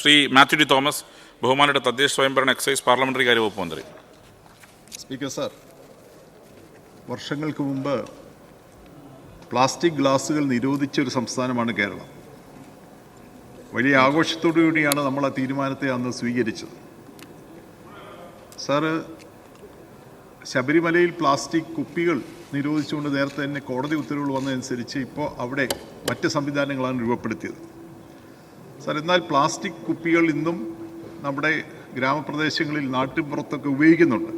Shri Mathew D Thomas ബഹുമാനയുടെ തദ്ദേശ സ്വയംഭരണ എക്സൈസ് പാർലമെന്ററി കാര്യ വകുപ്പ് മന്ത്രി. സ്പീക്കർ സർ വർഷങ്ങൾക്ക് മുമ്പ് പ്ലാസ്റ്റിക് ഗ്ലാസുകൾ നിരോധിച്ച ഒരു സംസ്ഥാനമാണ് കേരളം. വലിയ ആഘോഷത്തോടു കൂടിയാണ് നമ്മൾ ആ തീരുമാനത്തെ അന്ന് സ്വീകരിച്ചത്. സാറ് ശബരിമലയിൽ പ്ലാസ്റ്റിക് കുപ്പികൾ നിരോധിച്ചുകൊണ്ട് നേരത്തെ തന്നെ കോടതി ഉത്തരവുകൾ വന്നതനുസരിച്ച് ഇപ്പോൾ അവിടെ മറ്റ് സംവിധാനങ്ങളാണ് രൂപപ്പെടുത്തിയത്. സാർ എന്നാൽ പ്ലാസ്റ്റിക് കുപ്പികൾ ഇന്നും നമ്മുടെ ഗ്രാമപ്രദേശങ്ങളിൽ നാട്ടിൻപുറത്തൊക്കെ ഉപയോഗിക്കുന്നുണ്ട്.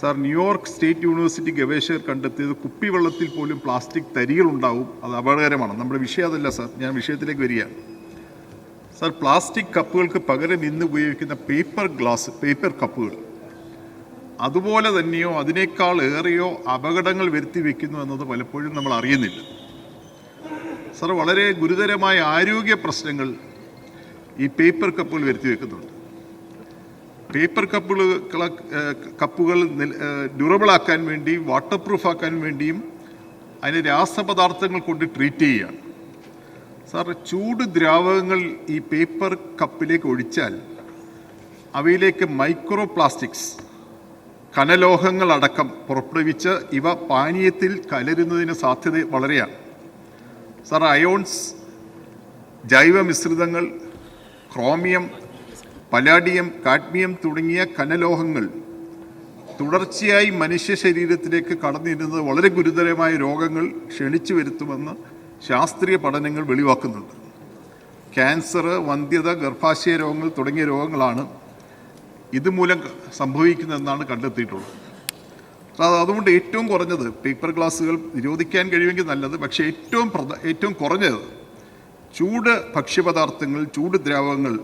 സാർ ന്യൂയോർക്ക് സ്റ്റേറ്റ് യൂണിവേഴ്സിറ്റി ഗവേഷകർ കണ്ടെത്തിയത് കുപ്പിവെള്ളത്തിൽ പോലും പ്ലാസ്റ്റിക് തരികൾ ഉണ്ടാവും. അത് അപകടകരമാണ്. നമ്മുടെ വിഷയം അതല്ല സാർ. ഞാൻ വിഷയത്തിലേക്ക് വരികയാണ്. സാർ പ്ലാസ്റ്റിക് കപ്പുകൾക്ക് പകരം ഇന്ന് ഉപയോഗിക്കുന്ന പേപ്പർ ഗ്ലാസ് പേപ്പർ കപ്പുകൾ. അതുപോലെ തന്നെയോ അതിനേക്കാൾ ഏറെയോ അപകടങ്ങൾ വരുത്തി വെക്കുന്നു എന്നത് പലപ്പോഴും നമ്മൾ അറിയുന്നില്ല. സാർ വളരെ ഗുരുതരമായ ആരോഗ്യ പ്രശ്നങ്ങൾ ഈ പേപ്പർ കപ്പുകൾ വരുത്തി വെക്കുന്നുണ്ട്. പേപ്പർ കപ്പുകൾ കപ്പുകൾ ഡ്യൂറബിളാക്കാൻ വേണ്ടി വാട്ടർ പ്രൂഫ് ആക്കാൻ വേണ്ടിയും അതിന് രാസപദാർത്ഥങ്ങൾ കൊണ്ട് ട്രീറ്റ് ചെയ്യുകയാണ്. സാർ ചൂട് ദ്രാവകങ്ങൾ ഈ പേപ്പർ കപ്പിലേക്ക് ഒഴിച്ചാൽ അവയിലേക്ക് മൈക്രോ പ്ലാസ്റ്റിക്സ് കനലോഹങ്ങളടക്കം പുറപ്പെടുവിച്ച് ഇവ പാനീയത്തിൽ കലരുന്നതിന് സാധ്യത വളരെയാണ്. സാർ അയോൺസ് ജൈവ മിശ്രിതങ്ങൾ ക്രോമിയം പലാഡിയം കാഡ്മിയം തുടങ്ങിയ കനലോഹങ്ങൾ തുടർച്ചയായി മനുഷ്യ ശരീരത്തിലേക്ക് കടന്നിരുന്നത് വളരെ ഗുരുതരമായ രോഗങ്ങൾ ക്ഷണിച്ചു വരുത്തുമെന്ന് ശാസ്ത്രീയ പഠനങ്ങൾ വെളിവാക്കുന്നുണ്ട്. ക്യാൻസർ വന്ധ്യത ഗർഭാശയ രോഗങ്ങൾ തുടങ്ങിയ രോഗങ്ങളാണ് ഇതുമൂലം സംഭവിക്കുന്നതെന്നാണ് കണ്ടെത്തിയിട്ടുള്ളത്. അതുകൊണ്ട് ഏറ്റവും കുറഞ്ഞത് പേപ്പർ ഗ്ലാസുകൾ നിരോധിക്കാൻ കഴിയുമെങ്കിൽ നല്ലത് പക്ഷേ ഏറ്റവും ഏറ്റവും കുറഞ്ഞത് ചൂട് ഭക്ഷ്യപദാർത്ഥങ്ങൾ ചൂട് ദ്രാവകങ്ങൾ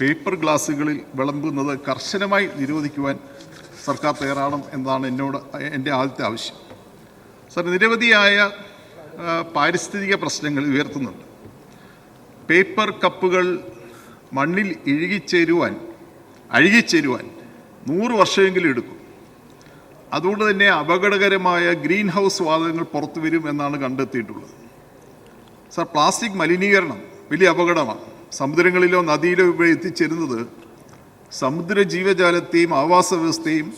പേപ്പർ ഗ്ലാസുകളിൽ വിളമ്പുന്നത് കർശനമായി നിരോധിക്കുവാൻ സർക്കാർ തയ്യാറാണം എന്നാണ് എന്നോട് എന്റെ ആദ്യത്തെ ആവശ്യം. സർ നിരവധിയായ പാരിസ്ഥിതിക പ്രശ്നങ്ങൾ ഉയർത്തുന്നുണ്ട്. പേപ്പർ കപ്പുകൾ മണ്ണിൽ ഇഴുകിച്ചേരുവാൻ അഴുകിച്ചേരുവാൻ നൂറ് വർഷമെങ്കിലും എടുക്കും. അതുകൊണ്ട് തന്നെ അപകടകരമായ ഗ്രീൻ ഹൗസ് വാതകങ്ങൾ പുറത്തു വരും എന്നാണ് കണ്ടെത്തിയിട്ടുള്ളത്. സർ പ്ലാസ്റ്റിക് മലിനീകരണം വലിയ അപകടമാണ്. സമുദ്രങ്ങളിലോ നദിയിലോ ഇവിടെ എത്തിച്ചേരുന്നത് സമുദ്ര ജീവജാലത്തെയും ആവാസ വ്യവസ്ഥയും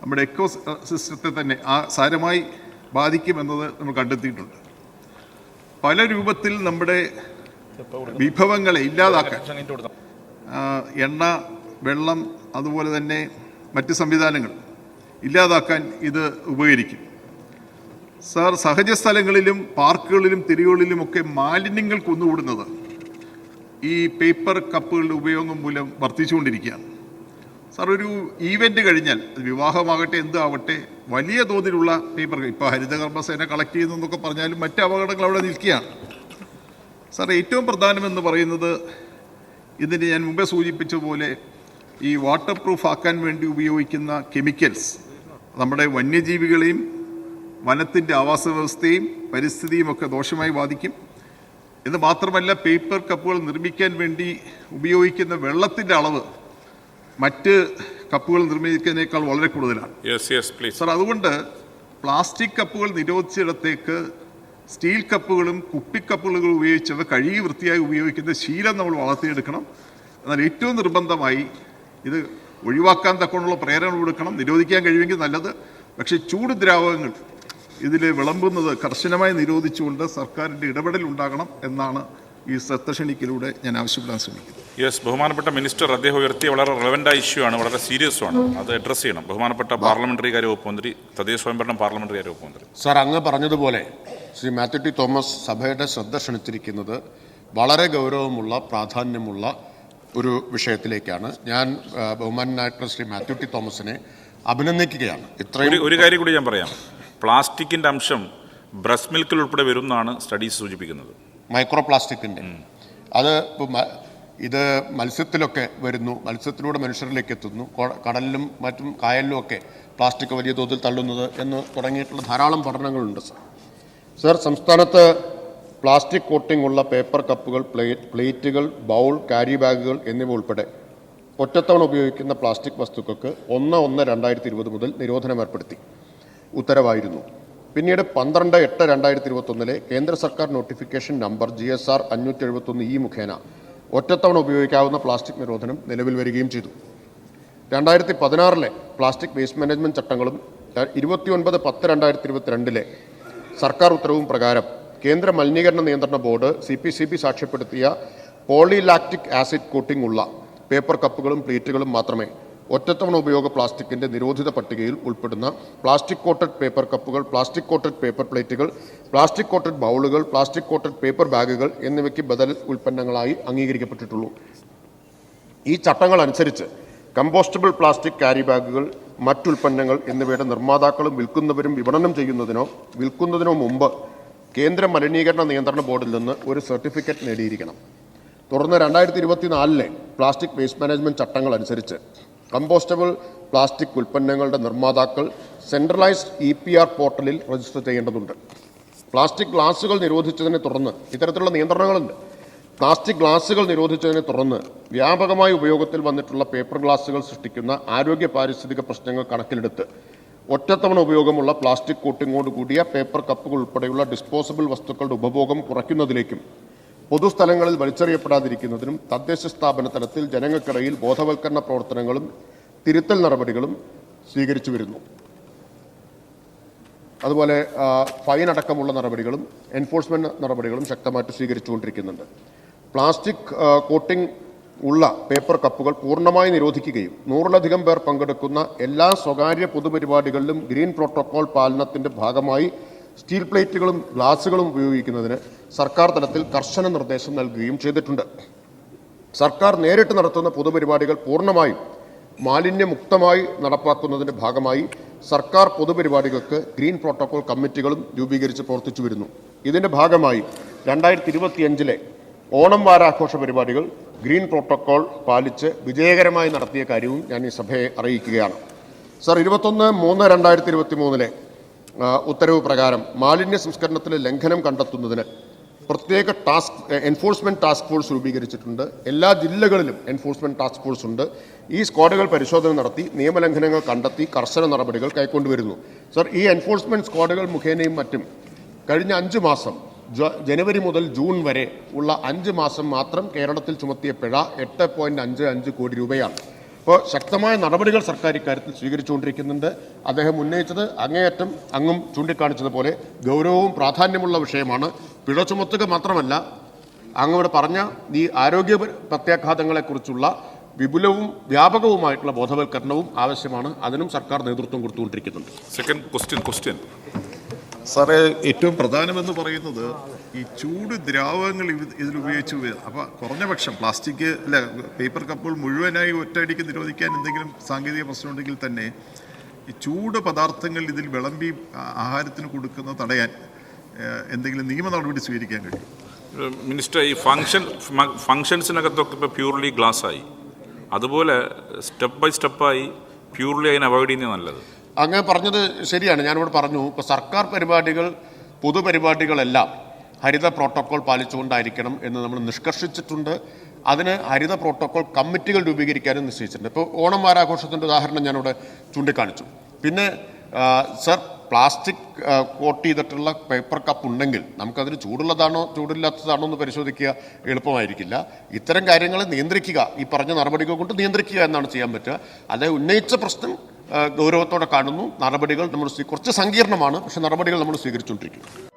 നമ്മുടെ എക്കോ സിസ്റ്റത്തെ തന്നെ ആ സാരമായി ബാധിക്കുമെന്നത് നമ്മൾ കണ്ടെത്തിയിട്ടുണ്ട്. പല രൂപത്തിൽ നമ്മുടെ വിഭവങ്ങളെ ഇല്ലാതാക്കാൻ എണ്ണ വെള്ളം അതുപോലെ തന്നെ മറ്റ് സംവിധാനങ്ങൾ ഇല്ലാതാക്കാൻ ഇത് ഉപകരിക്കും. സാർ സഹജ സ്ഥലങ്ങളിലും പാർക്കുകളിലും തെരുവുകളിലുമൊക്കെ മാലിന്യങ്ങൾ കുന്നുകൂടുന്നത് ഈ പേപ്പർ കപ്പുകളുടെ ഉപയോഗം മൂലം വർദ്ധിച്ചുകൊണ്ടിരിക്കുകയാണ്. സാർ ഒരു ഈവന്റ് കഴിഞ്ഞാൽ വിവാഹമാകട്ടെ എന്താവട്ടെ വലിയ തോതിലുള്ള പേപ്പർ ഇപ്പോൾ ഹരിതകർമ്മസേന കളക്ട് ചെയ്യുന്നു എന്നൊക്കെ പറഞ്ഞാലും മറ്റ് അപകടങ്ങൾ അവിടെ നിൽക്കുകയാണ്. സാർ ഏറ്റവും പ്രധാനമെന്ന് പറയുന്നത് ഇതിന് ഞാൻ മുമ്പേ സൂചിപ്പിച്ച പോലെ ഈ വാട്ടർ പ്രൂഫ് ആക്കാൻ വേണ്ടി ഉപയോഗിക്കുന്ന കെമിക്കൽസ് നമ്മുടെ വന്യജീവികളെയും വനത്തിന്റെ ആവാസ വ്യവസ്ഥയും പരിസ്ഥിതിയും ഒക്കെ ദോഷമായി ബാധിക്കും. എന്ന് മാത്രമല്ല പേപ്പർ കപ്പുകൾ നിർമ്മിക്കാൻ വേണ്ടി ഉപയോഗിക്കുന്ന വെള്ളത്തിന്റെ അളവ് മറ്റ് കപ്പുകൾ നിർമ്മിക്കുന്നതിനേക്കാൾ വളരെ കൂടുതലാണ്. യെസ് യെസ് പ്ലീസ് സാർ അതുകൊണ്ട് പ്ലാസ്റ്റിക് കപ്പുകൾ നിരോധിച്ചിടത്തേക്ക് സ്റ്റീൽ കപ്പുകളും കുപ്പിക്കപ്പുകളും ഉപയോഗിച്ചത് കഴുകി വൃത്തിയായി ഉപയോഗിക്കുന്ന ശീലം നമ്മൾ വളർത്തിയെടുക്കണം. എന്നാൽ ഏറ്റവും നിർബന്ധമായി ഇത് ഒഴിവാക്കാൻ തക്കമുള്ള പ്രേരണ കൊടുക്കണം. നിരോധിക്കാൻ കഴിയുമെങ്കിൽ നല്ലത്. പക്ഷേ ചൂട് ദ്രാവകങ്ങൾ ഇതിൽ വിളമ്പുന്നത് കർശനമായി നിരോധിച്ചുകൊണ്ട് സർക്കാരിന്റെ ഇടപെടൽ ഉണ്ടാകണം എന്നാണ് ഈ ശ്രദ്ധ ക്ഷണിക്കലൂടെ ഞാൻ ആവശ്യപ്പെടാൻ ശ്രമിക്കുന്നത്. യെസ് ബഹുമാനപ്പെട്ട മിനിസ്റ്റർ അദ്ദേഹം ഉയർത്തിയ വളരെ റെലവന്റ് ഇഷ്യൂ ആണ്. വളരെ സീരിയസ് ആണ്. അത് അഡ്രസ് ചെയ്യണം. ബഹുമാനപ്പെട്ട പാർലമെന്ററി കാര്യ വകുപ്പ് മന്ത്രി തദ്ദേശ സ്വയംഭരണം പാർലമെന്ററി കാര്യ വകുപ്പ് മന്ത്രി. സാർ അങ്ങ് പറഞ്ഞതുപോലെ ശ്രീ മാത്യു ടി തോമസ് സഭയുടെ ശ്രദ്ധ ക്ഷണിച്ചിരിക്കുന്നത് വളരെ ഗൗരവമുള്ള പ്രാധാന്യമുള്ള ഒരു വിഷയത്തിലേക്കാണ്. ഞാൻ ബഹുമാനായിട്ടുള്ള ശ്രീ മാത്യു ടി തോമസിനെ അഭിനന്ദിക്കുകയാണ്. ഇത്രയും ഒരു കാര്യം കൂടി ഞാൻ പറയാം. പ്ലാസ്റ്റിക്കിന്റെ അംശം ബ്രസ്റ്റ് മിൽക്കിൽ ഉൾപ്പെടെ വരുന്നതാണ് സ്റ്റഡീസ് സൂചിപ്പിക്കുന്നത്. മൈക്രോ പ്ലാസ്റ്റിക്കിന്റെ അത് ഇത് മത്സ്യത്തിലൊക്കെ വരുന്നു. മത്സ്യത്തിലൂടെ മനുഷ്യരിലേക്ക് എത്തുന്നു. കടലിലും മറ്റും കായലിലും ഒക്കെ പ്ലാസ്റ്റിക് വലിയ തോതിൽ തള്ളുന്നത് എന്ന് തുടങ്ങിയിട്ടുള്ള ധാരാളം പഠനങ്ങളുണ്ട് സർ. സർ സംസ്ഥാനത്ത് പ്ലാസ്റ്റിക് കോട്ടിംഗ് ഉള്ള പേപ്പർ കപ്പുകൾ പ്ലേറ്റ് പ്ലേറ്റുകൾ ബൗൾ കാരി ബാഗുകൾ എന്നിവ ഉൾപ്പെടെ ഒറ്റത്തവണ ഉപയോഗിക്കുന്ന പ്ലാസ്റ്റിക് വസ്തുക്കൾക്ക് ഒന്ന് ഒന്ന് രണ്ടായിരത്തി ഇരുപത് മുതൽ നിരോധനം ഏർപ്പെടുത്തി. ഉത്തരവായിരുന്നു. പിന്നീട് പന്ത്രണ്ട് എട്ട് രണ്ടായിരത്തി ഇരുപത്തൊന്നിലെ കേന്ദ്ര സർക്കാർ notification number G S R അഞ്ഞൂറ്റി എഴുപത്തൊന്ന് ഇ മുഖേന ഒറ്റത്തവണ ഉപയോഗിക്കാവുന്ന പ്ലാസ്റ്റിക് നിരോധനം നിലവിൽ വരികയും ചെയ്തു. രണ്ടായിരത്തി പതിനാറിലെ പ്ലാസ്റ്റിക് വേസ്റ്റ് മാനേജ്മെന്റ് ചട്ടങ്ങളും ഇരുപത്തിയൊൻപത് പത്ത് രണ്ടായിരത്തി ഇരുപത്തിരണ്ടിലെ സർക്കാർ ഉത്തരവും പ്രകാരം കേന്ദ്ര മലിനീകരണ നിയന്ത്രണ board C P C B സാക്ഷ്യപ്പെടുത്തിയ polylactic acid coating ഉള്ള പേപ്പർ കപ്പുകളും പ്ലേറ്റുകളും മാത്രമേ ഒറ്റത്തവണ ഉപയോഗ പ്ലാസ്റ്റിക്കിന്റെ നിരോധിത പട്ടികയിൽ ഉൾപ്പെടുന്ന പ്ലാസ്റ്റിക് കോട്ടഡ് പേപ്പർ കപ്പുകൾ പ്ലാസ്റ്റിക് കോട്ടഡ് പേപ്പർ പ്ലേറ്റുകൾ പ്ലാസ്റ്റിക് കോട്ടഡ് ബൗളുകൾ പ്ലാസ്റ്റിക് കോട്ടഡ് പേപ്പർ ബാഗുകൾ എന്നിവയ്ക്ക് ബദൽ ഉൽപ്പന്നങ്ങളായി അംഗീകരിക്കപ്പെട്ടിട്ടുള്ളൂ. ഈ ചട്ടങ്ങൾ അനുസരിച്ച് കമ്പോസ്റ്റബിൾ പ്ലാസ്റ്റിക് ക്യാരി ബാഗുകൾ മറ്റുൽപ്പന്നങ്ങൾ എന്നിവയുടെ നിർമ്മാതാക്കളും വിൽക്കുന്നവരും വിപണനം ചെയ്യുന്നതിനോ വിൽക്കുന്നതിനോ മുമ്പ് കേന്ദ്ര മലിനീകരണ നിയന്ത്രണ ബോർഡിൽ നിന്ന് ഒരു സർട്ടിഫിക്കറ്റ് നേടിയിരിക്കണം. തുടർന്ന് രണ്ടായിരത്തി ഇരുപത്തി നാലിലെ പ്ലാസ്റ്റിക് വേസ്റ്റ് മാനേജ്മെന്റ് ചട്ടങ്ങൾ അനുസരിച്ച് കമ്പോസ്റ്റബിൾ പ്ലാസ്റ്റിക് ഉൽപ്പന്നങ്ങളുടെ നിർമ്മാതാക്കൾ സെൻട്രലൈസ്ഡ് ഇ പി ആർ പോർട്ടലിൽ രജിസ്റ്റർ ചെയ്യേണ്ടതുണ്ട്. പ്ലാസ്റ്റിക് ഗ്ലാസുകൾ നിരോധിച്ചതിനെ തുടർന്ന് ഇത്തരത്തിലുള്ള നിയന്ത്രണങ്ങളുണ്ട്. പ്ലാസ്റ്റിക് ഗ്ലാസുകൾ നിരോധിച്ചതിനെ തുടർന്ന് വ്യാപകമായി ഉപയോഗത്തിൽ വന്നിട്ടുള്ള പേപ്പർ ഗ്ലാസുകൾ സൃഷ്ടിക്കുന്ന ആരോഗ്യ പാരിസ്ഥിതിക പ്രശ്നങ്ങൾ കണക്കിലെടുത്ത് ഒറ്റത്തവണ ഉപയോഗമുള്ള പ്ലാസ്റ്റിക് കോട്ടിങ്ങോട് കൂടിയ പേപ്പർ കപ്പുകൾ ഉൾപ്പെടെയുള്ള ഡിസ്പോസബിൾ വസ്തുക്കളുടെ ഉപഭോഗം കുറയ്ക്കുന്നതിലേക്കും പൊതുസ്ഥലങ്ങളിൽ വലിച്ചെറിയപ്പെടാതിരിക്കുന്നതിനും തദ്ദേശ സ്ഥാപന തലത്തിൽ ജനങ്ങൾക്കിടയിൽ ബോധവൽക്കരണ പ്രവർത്തനങ്ങളും തിരുത്തൽ നടപടികളും സ്വീകരിച്ചു വരുന്നു. അതുപോലെ ഫൈൻ അടക്കമുള്ള നടപടികളും എൻഫോഴ്സ്മെന്റ് നടപടികളും ശക്തമായിട്ട് സ്വീകരിച്ചുകൊണ്ടിരിക്കുന്നുണ്ട്. പ്ലാസ്റ്റിക് കോട്ടിംഗ് ഉള്ള പേപ്പർ കപ്പുകൾ പൂർണമായി നിരോധിക്കുകയും നൂറിലധികം പേർ പങ്കെടുക്കുന്ന എല്ലാ സ്വകാര്യ പൊതുപരിപാടികളിലും ഗ്രീൻ പ്രോട്ടോക്കോൾ പാലനത്തിന്റെ ഭാഗമായി സ്റ്റീൽ പ്ലേറ്റുകളും ഗ്ലാസുകളും ഉപയോഗിക്കുന്നതിന് സർക്കാർ തലത്തിൽ കർശന നിർദ്ദേശം നൽകുകയും ചെയ്തിട്ടുണ്ട്. സർക്കാർ നേരിട്ട് നടത്തുന്ന പൊതുപരിപാടികൾ പൂർണമായും മാലിന്യമുക്തമായി നടപ്പാക്കുന്നതിന്റെ ഭാഗമായി സർക്കാർ പൊതുപരിപാടികൾക്ക് ഗ്രീൻ പ്രോട്ടോക്കോൾ കമ്മിറ്റികളും രൂപീകരിച്ച് പ്രവർത്തിച്ചു വരുന്നു ഇതിന്റെ ഭാഗമായി രണ്ടായിരത്തി ഇരുപത്തിയഞ്ചിലെ ഓണം വാരാഘോഷ പരിപാടികൾ ഗ്രീൻ പ്രോട്ടോക്കോൾ പാലിച്ച് വിജയകരമായി നടത്തിയ കാര്യവും ഞാൻ ഈ സഭയെ അറിയിക്കുകയാണ്. സർ ഇരുപത്തൊന്ന് മൂന്ന് രണ്ടായിരത്തി ഇരുപത്തി മൂന്നിലെ ഉത്തരവ് പ്രകാരം മാലിന്യ സംസ്കരണത്തിലെ ലംഘനം കണ്ടെത്തുന്നതിന് പ്രത്യേക ടാസ്ക് എൻഫോഴ്സ്മെന്റ് ടാസ്ക് ഫോഴ്സ് രൂപീകരിച്ചിട്ടുണ്ട്. എല്ലാ ജില്ലകളിലും എൻഫോഴ്സ്മെന്റ് ടാസ്ക് ഫോഴ്സ് ഉണ്ട്. ഈ സ്ക്വാഡുകൾ പരിശോധന നടത്തി നിയമലംഘനങ്ങൾ കണ്ടെത്തി കർശന നടപടികൾ കൈക്കൊണ്ടുവരുന്നു. സർ ഈ എൻഫോഴ്സ്മെന്റ് സ്ക്വാഡുകൾ മുഖേനയും മറ്റും കഴിഞ്ഞ അഞ്ച് മാസം ജനുവരി മുതൽ ജൂൺ വരെ ഉള്ള അഞ്ച് മാസം മാത്രം കേരളത്തിൽ ചുമത്തിയ പിഴ എട്ട് പോയിന്റ് അഞ്ച് അഞ്ച് കോടി രൂപയാണ്. ഇപ്പോൾ ശക്തമായ നടപടികൾ സർക്കാർ ഇക്കാര്യത്തിൽ സ്വീകരിച്ചുകൊണ്ടിരിക്കുന്നുണ്ട്. അദ്ദേഹം ഉന്നയിച്ചത് അങ്ങേയറ്റം അങ്ങും ചൂണ്ടിക്കാണിച്ചതുപോലെ ഗൗരവവും പ്രാധാന്യമുള്ള വിഷയമാണ്. പിഴ ചുമത്തുക മാത്രമല്ല അങ്ങോട് പറഞ്ഞ ഈ ആരോഗ്യ പ്രത്യാഘാതങ്ങളെക്കുറിച്ചുള്ള വിപുലവും വ്യാപകവുമായിട്ടുള്ള ബോധവൽക്കരണവും ആവശ്യമാണ്. അതിനും സർക്കാർ നേതൃത്വം കൊടുത്തുകൊണ്ടിരിക്കുന്നുണ്ട്. സെക്കൻഡ് ക്വസ്റ്റ്യൻ ക്വസ്റ്റ്യൻ സാറേ ഏറ്റവും പ്രധാനമെന്ന് പറയുന്നത് ഈ ചൂട് ദ്രാവകങ്ങൾ ഇത് ഇതിൽ ഉപയോഗിച്ച് അപ്പോൾ കുറഞ്ഞ പക്ഷം പ്ലാസ്റ്റിക് അല്ല പേപ്പർ കപ്പുകൾ മുഴുവനായി ഒറ്റയടിക്ക് നിരോധിക്കാൻ എന്തെങ്കിലും സാങ്കേതിക പ്രശ്നമുണ്ടെങ്കിൽ തന്നെ ഈ ചൂട് പദാർത്ഥങ്ങൾ ഇതിൽ വിളമ്പി ആഹാരത്തിന് കൊടുക്കുന്നത് തടയാൻ എന്തെങ്കിലും നിയമ നടപടി സ്വീകരിക്കാൻ കഴിയും. മിനിസ്റ്റർ ഈ ഫങ്ഷൻ ഫങ്ഷൻസിനകത്തൊക്കെ ഇപ്പോൾ പ്യൂർലി ഗ്ലാസ് ആയി അതുപോലെ സ്റ്റെപ്പ് ബൈ സ്റ്റെപ്പായി പ്യൂർലി അതിനെ അവോയ്ഡ് ചെയ്യുന്നത് നല്ലത്. അങ്ങ് പറഞ്ഞത് ശരിയാണ്. ഞാനിവിടെ പറഞ്ഞു ഇപ്പോൾ സർക്കാർ പരിപാടികൾ പൊതുപരിപാടികളെല്ലാം ഹരിത പ്രോട്ടോക്കോൾ പാലിച്ചുകൊണ്ടായിരിക്കണം എന്ന് നമ്മൾ നിഷ്കർഷിച്ചിട്ടുണ്ട്. അതിന് ഹരിത പ്രോട്ടോക്കോൾ കമ്മിറ്റികൾ രൂപീകരിക്കാനും നിശ്ചയിച്ചിട്ടുണ്ട്. ഇപ്പോൾ ഓണം വാരാഘോഷത്തിന്റെ ഉദാഹരണം ഞാനിവിടെ ചൂണ്ടിക്കാണിച്ചു. പിന്നെ സർ പ്ലാസ്റ്റിക് കോട്ട് ചെയ്തിട്ടുള്ള പേപ്പർ കപ്പ് ഉണ്ടെങ്കിൽ നമുക്കതിന് ചൂടുള്ളതാണോ ചൂടില്ലാത്തതാണോ എന്ന് പരിശോധിക്കുക എളുപ്പമായിരിക്കില്ല. ഇത്തരം കാര്യങ്ങളെ നിയന്ത്രിക്കുക ഈ പറഞ്ഞ നടപടികൾ കൊണ്ട് നിയന്ത്രിക്കുക എന്നാണ് ചെയ്യാൻ പറ്റുക. അതായത് ഉന്നയിച്ച പ്രശ്നം ഗൗരവത്തോടെ കാണുന്നു. നടപടികൾ നമ്മൾ കുറച്ച് സങ്കീർണമാണ് പക്ഷെ നടപടികൾ നമ്മൾ സ്വീകരിച്ചുകൊണ്ടിരിക്കും